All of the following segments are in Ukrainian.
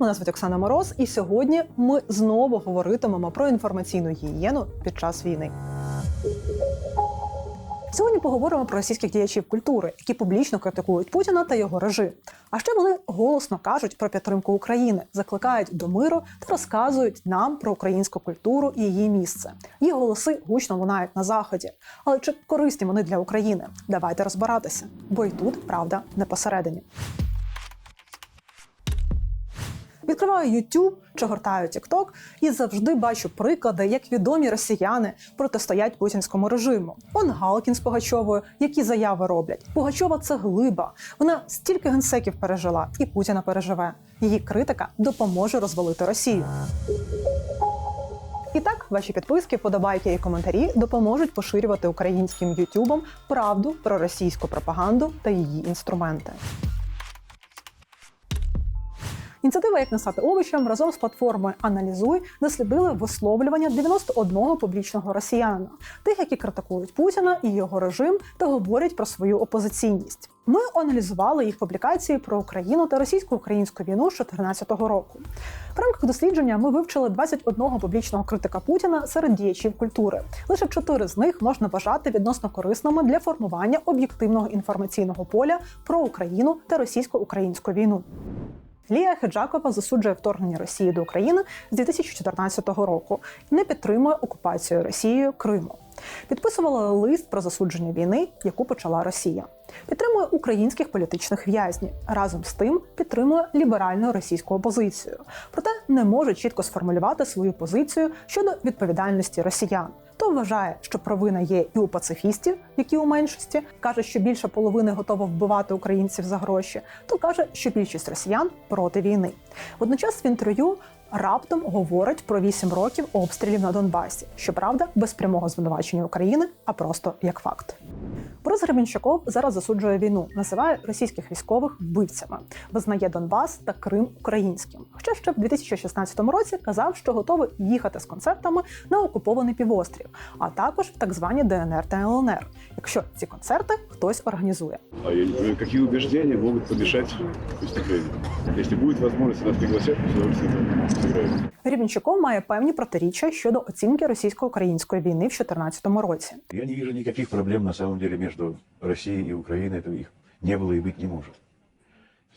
мене звуть Оксана Мороз, і сьогодні ми знову говоритимемо про інформаційну гігієну під час війни. Сьогодні поговоримо про російських діячів культури, які публічно критикують Путіна та його режим. А ще вони голосно кажуть про підтримку України, закликають до миру та розказують нам про українську культуру і її місце. Їх голоси гучно лунають на заході. Але чи корисні вони для України? Давайте розбиратися, бо й тут правда не посередині. Відкриваю YouTube чи гортаю TikTok і завжди бачу приклади, як відомі росіяни протистоять путінському режиму. Он Галкін з Пугачовою, які заяви роблять. Пугачова це глиба. Вона стільки генсеків пережила, і Путіна переживе. Її критика допоможе розвалити Росію. І так, ваші підписки, подобайки і коментарі допоможуть поширювати українським Ютубом правду про російську пропаганду та її інструменти. Ініціатива як насати овочам разом з платформою Аналізуй дослідили висловлювання 91 публічного росіянина, тих, які критикують Путіна і його режим та говорять про свою опозиційність. Ми аналізували їх публікації про Україну та російсько-українську війну з 2014 року. В рамках дослідження ми вивчили 21 публічного критика Путіна серед діячів культури. Лише чотири з них можна вважати відносно корисними для формування об'єктивного інформаційного поля про Україну та російсько-українську війну. Лія Хеджакова засуджує вторгнення Росії до України з 2014 року і не підтримує окупацію Росією Криму. Підписувала лист про засудження війни, яку почала Росія. Підтримує українських політичних в'язнів. Разом з тим підтримує ліберальну російську опозицію. Проте не може чітко сформулювати свою позицію щодо відповідальності росіян. То вважає, що провина є і у пацифістів, які у меншості каже, що більше половини готова вбивати українців за гроші, то каже, що більшість росіян проти війни. Водночас в інтерв'ю раптом говорить про 8 років обстрілів на Донбасі, щоправда, без прямого звинувачення України, а просто як факт. Борис Гребінщиков зараз засуджує війну, називає російських військових вбивцями, визнає Донбас та Крим українським. Хоча ще в 2016 році казав, що готовий їхати з концертами на окупований півострів, а також в так звані ДНР та ЛНР, якщо ці концерти хтось організує. А я не понимаю, какие убеждения могут помешать выступлению. Если будет возможность нас приглашать, мы с удовольствием сыграем. Гребінщиков має певні протиріччя щодо оцінки російсько-української війни в 2014 році. Я не вижу никаких проблем на самом деле между Россией и Украиной. Это их не было и быть не может.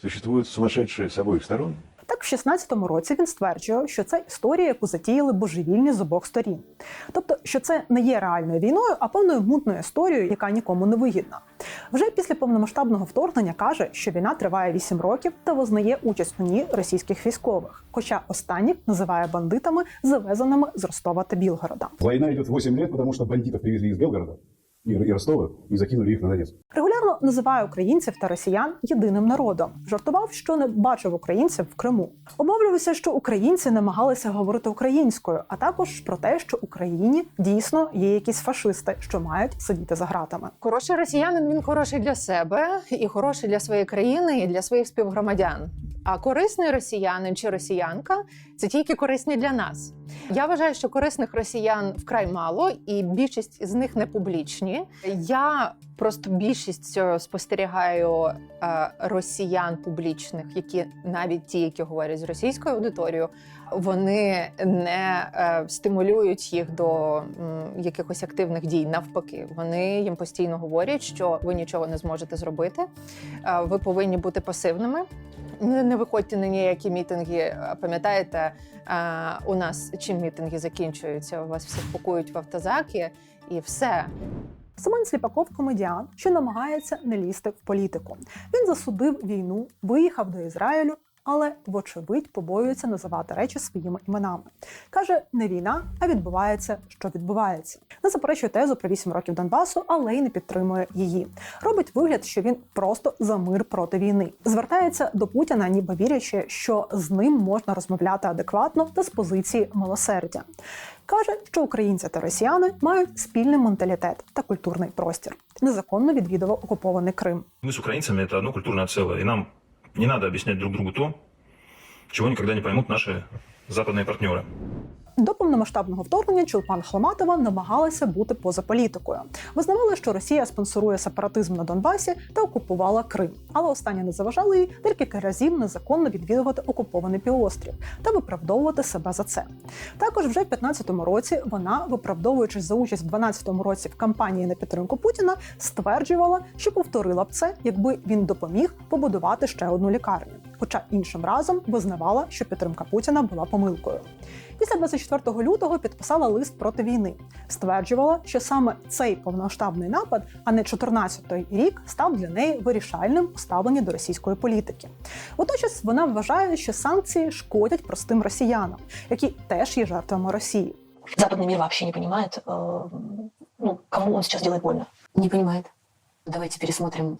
Существуют сумасшедшие с обоих сторон. Так, в 16-му році він стверджує, що це історія, яку затіяли божевільні з обох сторін. Тобто, що це не є реальною війною, а певною мутною історією, яка нікому не вигідна. Вже після повномасштабного вторгнення каже, що війна триває 8 років та визнає участь у ній російських військових. Хоча останніх називає бандитами, завезеними з Ростова та Білгорода. Війна йде 8 років, тому що бандитів привезли з Белгорода и, и Ростова и закинули их на Донецк. Регулярно називає українців та росіян єдиним народом. Жартував, що не бачив українців в Криму. Обмовлювався, що українці намагалися говорити українською, а також про те, що Україні дійсно є якісь фашисти, що мають сидіти за гратами. Хороший росіянин він хороший для себе і хороший для своєї країни і для своїх співгромадян. А корисний росіянин чи росіянка це тільки корисні для нас. Я вважаю, що корисних росіян вкрай мало, і більшість з них не публічні. Я просто більшість е, спостерігаю е, росіян публічних, які навіть ті, які говорять з російською аудиторією, вони не е, стимулюють їх до якихось активних дій. Навпаки, вони їм постійно говорять, що ви нічого не зможете зробити. Ви повинні бути пасивними. Не, не виходьте на ніякі мітинги. Пам'ятаєте, у нас чим мітинги закінчуються? У вас всіх пакують в автозаки і все. Семен Сліпаков комедіан, що намагається не лізти в політику. Він засудив війну, виїхав до Ізраїлю, але вочевидь побоюється називати речі своїми іменами. Каже, не війна, а відбувається, що відбувається. Не заперечує тезу про 8 років Донбасу, але й не підтримує її. Робить вигляд, що він просто за мир проти війни. Звертається до Путіна, ніби вірячи, що з ним можна розмовляти адекватно та з позиції милосердя. Каже, що українці та росіяни мають спільний менталітет та культурний простір. Незаконно відвідував окупований Крим. Мы с украинцами это одно культурное целое, и нам не надо объяснять друг другу то, чего никогда не поймут наши западные партнеры. До повномасштабного вторгнення Чулпан Хламатова намагалася бути поза політикою. Визнавала, що Росія спонсорує сепаратизм на Донбасі та окупувала Крим, але останнє не заважало їй декілька разів незаконно відвідувати окупований півострів та виправдовувати себе за це. Також вже в 15-му році вона, виправдовуючись за участь в 12-му році в кампанії на підтримку Путіна, стверджувала, що повторила б це, якби він допоміг побудувати ще одну лікарню. Хоча іншим разом визнавала, що підтримка Путіна була помилкою. Після 24 лютого підписала лист проти війни. Стверджувала, що саме цей повномасштабний напад, а не 14-й рік, став для неї вирішальним у ставленні до російської політики. Водночас вона вважає, що санкції шкодять простим росіянам, які теж є жертвами Росії. Западный мир вообще не понимает, э, ну, кому он сейчас делает больно. Не понимает. Давайте пересмотрим,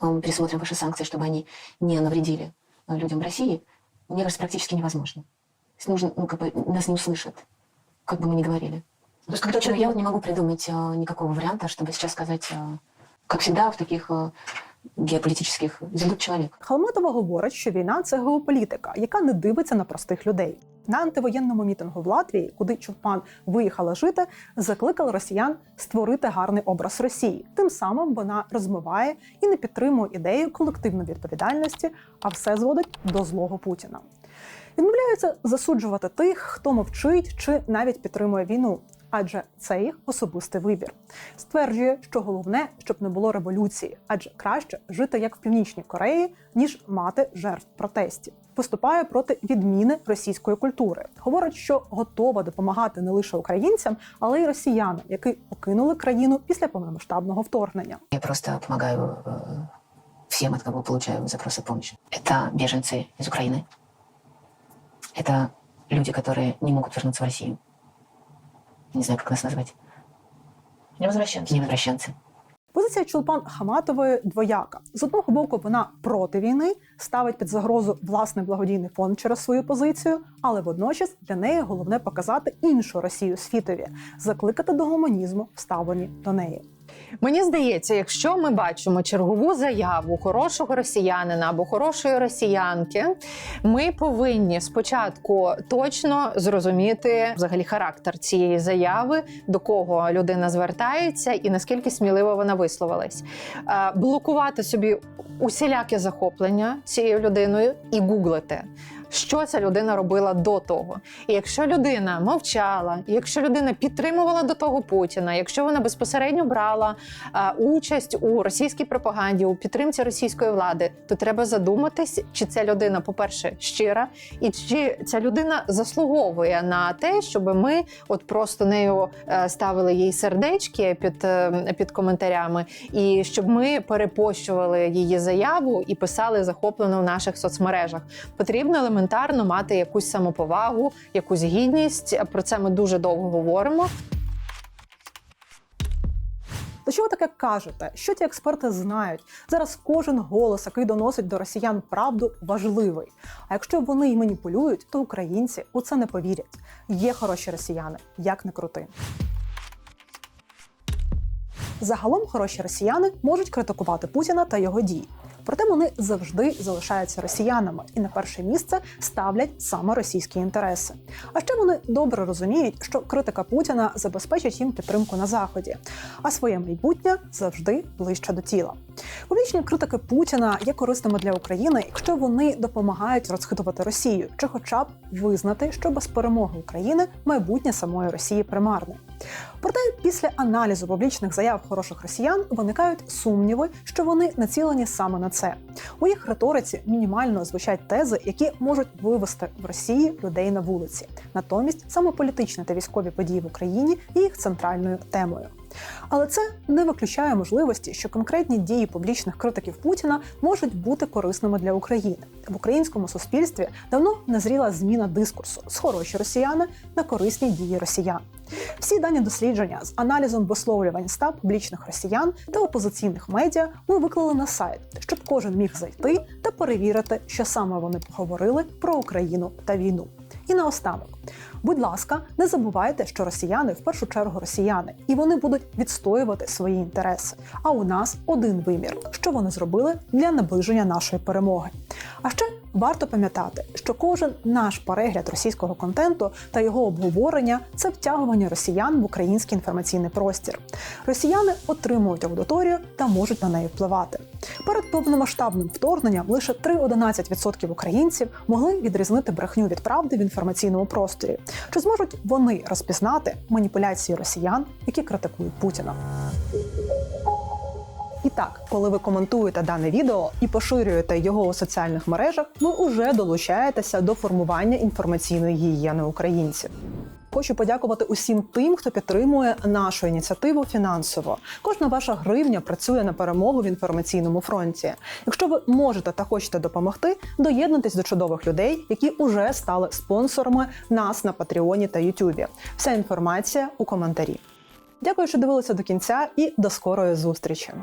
эм, эм, пересмотрим ваши санкции, чтобы они не навредили э, людям в России. Мне кажется, практически невозможно. То есть нужно, ну, как бы нас не услышат, как бы мы ни говорили. То есть, когда Причем человек я вот не могу придумать э, никакого варианта, чтобы сейчас сказать, э, как всегда, в таких э, геополитических «забудь человек». Халматова говорить, що війна це геополітика, яка не дивиться на простих людей. На антивоєнному мітингу в Латвії, куди Чулпан виїхала жити, закликали росіян створити гарний образ Росії. Тим самим вона розмиває і не підтримує ідею колективної відповідальності, а все зводить до злого Путіна. Відмовляються засуджувати тих, хто мовчить чи навіть підтримує війну, адже це їх особистий вибір. Стверджує, що головне, щоб не було революції, адже краще жити як в північній Кореї, ніж мати жертв протестів Виступає проти відміни російської культури. Говорить, що готова допомагати не лише українцям, але й росіянам, які покинули країну після повномасштабного вторгнення. Я просто помогаю э, всем, от кого получаю запросы о помощи. Это беженцы из Украины. Это люди, которые не могут вернуться в Россию. Не знаю, как нас назвать. невозвращенцы. Невозвращенцы. Позиція Чулпан Хаматової двояка. З одного боку, вона проти війни, ставить під загрозу власний благодійний фонд через свою позицію, але водночас для неї головне показати іншу Росію світові, закликати до гуманізму вставлені до неї. Мені здається, якщо ми бачимо чергову заяву хорошого росіянина або хорошої росіянки, ми повинні спочатку точно зрозуміти взагалі характер цієї заяви, до кого людина звертається, і наскільки сміливо вона висловилась. Е, Блокувати собі усіляке захоплення цією людиною і гуглити. Що ця людина робила до того? І якщо людина мовчала, якщо людина підтримувала до того Путіна, якщо вона безпосередньо брала е, участь у російській пропаганді, у підтримці російської влади, то треба задуматись, чи ця людина, по-перше, щира, і чи ця людина заслуговує на те, щоб ми от просто нею е, ставили їй сердечки під, е, під коментарями, і щоб ми перепощували її заяву і писали захоплено в наших соцмережах. Потрібно елементарно мати якусь самоповагу, якусь гідність. Про це ми дуже довго говоримо. До чого таке кажете? Що ті експерти знають? Зараз кожен голос, який доносить до росіян правду, важливий. А якщо вони й маніпулюють, то українці у це не повірять. Є хороші росіяни, як не крути. Загалом хороші росіяни можуть критикувати Путіна та його дії. Проте вони завжди залишаються росіянами і на перше місце ставлять саме російські інтереси. А ще вони добре розуміють, що критика Путіна забезпечить їм підтримку на заході, а своє майбутнє завжди ближче до тіла. Публічні критики Путіна є корисними для України, якщо вони допомагають розхитувати Росію, чи хоча б визнати, що без перемоги України майбутнє самої Росії примарне. Проте після аналізу публічних заяв хороших росіян виникають сумніви, що вони націлені саме на це. У їх риториці мінімально звучать тези, які можуть вивести в Росії людей на вулиці. Натомість саме політичні та військові події в Україні є їх центральною темою. Але це не виключає можливості, що конкретні дії публічних критиків Путіна можуть бути корисними для України. В українському суспільстві давно назріла зміна дискурсу з хороші росіяни на корисні дії росіян. Всі дані дослідження з аналізом висловлювань ста публічних росіян та опозиційних медіа ми виклали на сайт, щоб кожен міг зайти та перевірити, що саме вони поговорили про Україну та війну. І наостанок, будь ласка, не забувайте, що росіяни в першу чергу росіяни, і вони будуть відстоювати свої інтереси. А у нас один вимір, що вони зробили для наближення нашої перемоги. А ще варто пам'ятати, що кожен наш перегляд російського контенту та його обговорення це втягування росіян в український інформаційний простір. Росіяни отримують аудиторію та можуть на неї впливати. Перед повномасштабним вторгненням лише 3-11% українців могли відрізнити брехню від правди в інформаційному просторі. Чи зможуть вони розпізнати маніпуляції росіян, які критикують Путіна? Так, коли ви коментуєте дане відео і поширюєте його у соціальних мережах, ви уже долучаєтеся до формування інформаційної гігієни українців. Хочу подякувати усім тим, хто підтримує нашу ініціативу фінансово. Кожна ваша гривня працює на перемогу в інформаційному фронті. Якщо ви можете та хочете допомогти, доєднуйтесь до чудових людей, які уже стали спонсорами нас на Патреоні та Ютубі. Вся інформація у коментарі. Дякую, що дивилися до кінця, і до скорої зустрічі.